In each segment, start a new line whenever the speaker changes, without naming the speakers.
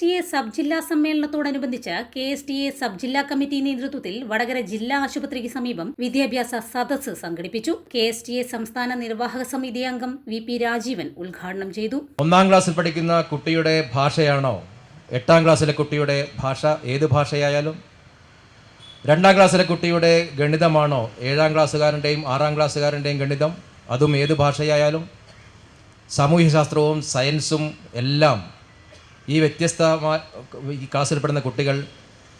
T A sub ജില്ലാ സമ്മേളനത്തോടനുബന്ധിച്ച് K S T A sub ജില്ലാ committee നേതൃത്വത്തിൽ വടകര ജില്ലാ ആശുപത്രിക്ക് സമീപം വിദ്യാഭ്യാസ സദസ്സ് സംഘടിപ്പിച്ചു. കെ എസ് ടി എ സംസ്ഥാന നിർവാഹക സമിതി അംഗം വി പി രാജീവൻ ഉദ്ഘാടനം ചെയ്തു.
ഒന്നാം ക്ലാസ്സിൽ പഠിക്കുന്ന കുട്ടിയുടെ ഭാഷയാണോ? എട്ടാം ക്ലാസ്സിലെ കുട്ടിയുടെ ഭാഷ ഏത് ഭാഷയായാലും? രണ്ടാം ക്ലാസ്സിലെ കുട്ടിയുടെ ഗണിതമാണോ? ഏഴാം ക്ലാസ്സുകാരന്റെയും ആറാം ക്ലാസ്സുകാരന്റെയും ഗണിതം അതും ഏത് ഭാഷയായാലും? സാമൂഹ്യശാസ്ത്രവും സയൻസും എല്ലാം ഈ വ്യത്യസ്ത ക്ലാസ്സിൽപ്പെടുന്ന കുട്ടികൾ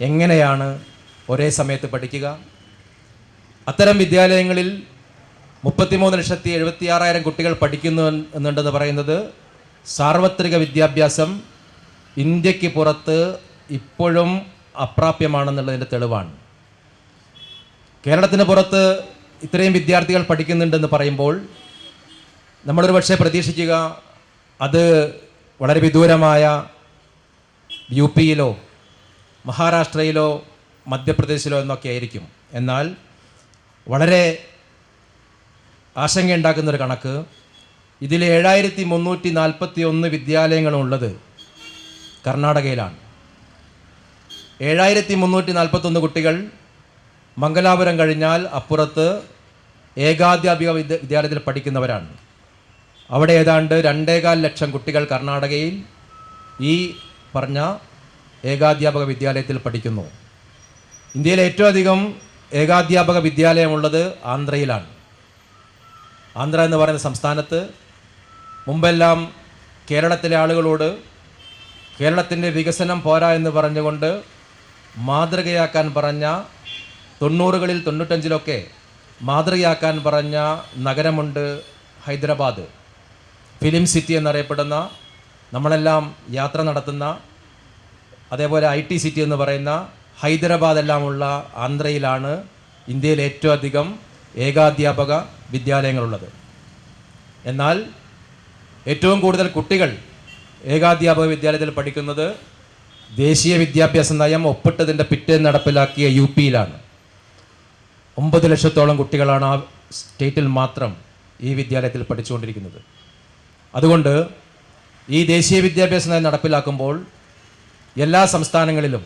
എങ്ങനെയാണ് ഒരേ സമയത്ത് പഠിക്കുക? അത്തരം വിദ്യാലയങ്ങളിൽ മുപ്പത്തിമൂന്ന് ലക്ഷത്തി എഴുപത്തി ആറായിരം കുട്ടികൾ പഠിക്കുന്നു എന്നുണ്ടെന്ന് പറയുന്നത് സാർവത്രിക വിദ്യാഭ്യാസം ഇന്ത്യയ്ക്ക് പുറത്ത് ഇപ്പോഴും അപ്രാപ്യമാണെന്നുള്ളതിന്റെ തെളിവാണ്. കേരളത്തിന് പുറത്ത് ഇത്രയും വിദ്യാർത്ഥികൾ പഠിക്കുന്നുണ്ടെന്ന് പറയുമ്പോൾ നമ്മളൊരു പക്ഷേ പ്രതീക്ഷിക്കുക അത് വളരെ വിദൂരമായ യു പിയിലോ മഹാരാഷ്ട്രയിലോ മധ്യപ്രദേശിലോ എന്നൊക്കെ ആയിരിക്കും എന്നാൽ വളരെ ആശങ്കയുണ്ടാക്കുന്നൊരു കണക്ക് ഇതിൽ ഏഴായിരത്തി മുന്നൂറ്റി നാൽപ്പത്തി ഒന്ന് വിദ്യാലയങ്ങളുള്ളത് കർണാടകയിലാണ്. ഏഴായിരത്തി മുന്നൂറ്റി നാൽപ്പത്തൊന്ന് കുട്ടികൾ മംഗലാപുരം കഴിഞ്ഞാൽ അപ്പുറത്ത് ഏകാധ്യാപിക വിദ്യ വിദ്യാലയത്തിൽ പഠിക്കുന്നവരാണ്. അവിടെ ഏതാണ്ട് രണ്ടേകാൽ ലക്ഷം കുട്ടികൾ കർണാടകയിൽ ഈ പറഞ്ഞ ഏകാധ്യാപക വിദ്യാലയത്തിൽ പഠിക്കുന്നു. ഇന്ത്യയിൽ ഏറ്റവും അധികം ഏകാധ്യാപക വിദ്യാലയമുള്ളത് ആന്ധ്രയിലാണ്. ആന്ധ്ര എന്ന് പറയുന്ന സംസ്ഥാനത്ത് മുമ്പെല്ലാം കേരളത്തിലെ ആളുകളോട് കേരളത്തിന്റെ വികസനം പോരാ എന്ന് പറഞ്ഞുകൊണ്ട് മാതൃകയാക്കാൻ പറഞ്ഞ തൊണ്ണൂറുകളിൽ തൊണ്ണൂറ്റഞ്ചിലൊക്കെ മാതൃകയാക്കാൻ പറഞ്ഞ നഗരമുണ്ട് ഹൈദരാബാദ്. ഫിലിം സിറ്റി എന്നറിയപ്പെടുന്ന നമ്മളെല്ലാം യാത്ര നടത്തുന്ന അതേപോലെ ഐ ടി സിറ്റി എന്ന് പറയുന്ന ഹൈദരാബാദ് എല്ലാമുള്ള ആന്ധ്രയിലാണ് ഇന്ത്യയിൽ ഏറ്റവും അധികം ഏകാധ്യാപക വിദ്യാലയങ്ങളുള്ളത്. എന്നാൽ ഏറ്റവും കൂടുതൽ കുട്ടികൾ ഏകാധ്യാപക വിദ്യാലയത്തിൽ പഠിക്കുന്നത് ദേശീയ വിദ്യാഭ്യാസ നയം ഒപ്പിട്ടതിന്റെ പിറ്റേന്ന് നടപ്പിലാക്കിയ യു പിയിലാണ്. ഒമ്പത് ലക്ഷത്തോളം കുട്ടികളാണ് ആ സ്റ്റേറ്റിൽ മാത്രം ഈ വിദ്യാലയത്തിൽ പഠിച്ചുകൊണ്ടിരിക്കുന്നത്. അതുകൊണ്ട് ഈ ദേശീയ വിദ്യാഭ്യാസ നയം നടപ്പിലാക്കുമ്പോൾ എല്ലാ സംസ്ഥാനങ്ങളിലും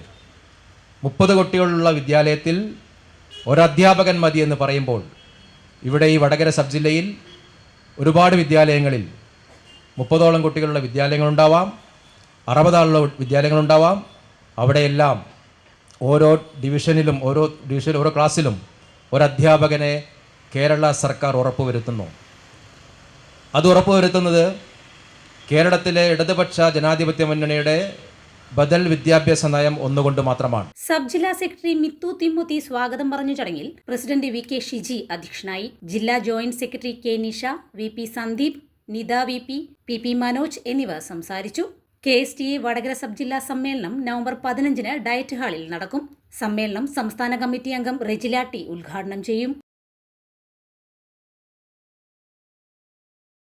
മുപ്പത് കുട്ടികളുള്ള വിദ്യാലയത്തിൽ ഒരധ്യാപകൻ മതി എന്ന് പറയുമ്പോൾ ഇവിടെ ഈ വടകര സബ് ജില്ലയിൽ ഒരുപാട് വിദ്യാലയങ്ങളിൽ മുപ്പതോളം കുട്ടികളുള്ള വിദ്യാലയങ്ങളുണ്ടാവാം അറുപതാളുള്ള വിദ്യാലയങ്ങളുണ്ടാവാം. അവിടെയെല്ലാം ഓരോ ഡിവിഷനിലും ഓരോ ഡിവിഷനിലും ഓരോ ക്ലാസ്സിലും ഒരധ്യാപകനെ കേരള സർക്കാർ ഉറപ്പുവരുത്തുന്നു. അത് ഉറപ്പുവരുത്തുന്നത് കേരളത്തിലെ ഇടതുപക്ഷ ജനാധിപത്യ മുന്നണിയുടെ ബദൽ വിദ്യാഭ്യാസ നയം ഒന്നുകൊണ്ട് മാത്രമാണ്.
സബ് ജില്ലാ സെക്രട്ടറി മിത്തു തിമ്മുത്തി സ്വാഗതം പറഞ്ഞ ചടങ്ങിൽ പ്രസിഡന്റ് വി കെ ഷിജി അധ്യക്ഷനായി. ജില്ലാ joint secretary K Nisha V P Sandeep Nitha V P P P Manoj എന്നിവർ സംസാരിച്ചു. K S T A Vadakara sub ജില്ലാ സമ്മേളനം നവംബർ പതിനഞ്ചിന് ഡയറ്റ് ഹാളിൽ നടക്കും. സമ്മേളനം സംസ്ഥാന കമ്മിറ്റി അംഗം റെജിലാട്ടി ഉദ്ഘാടനം ചെയ്യും.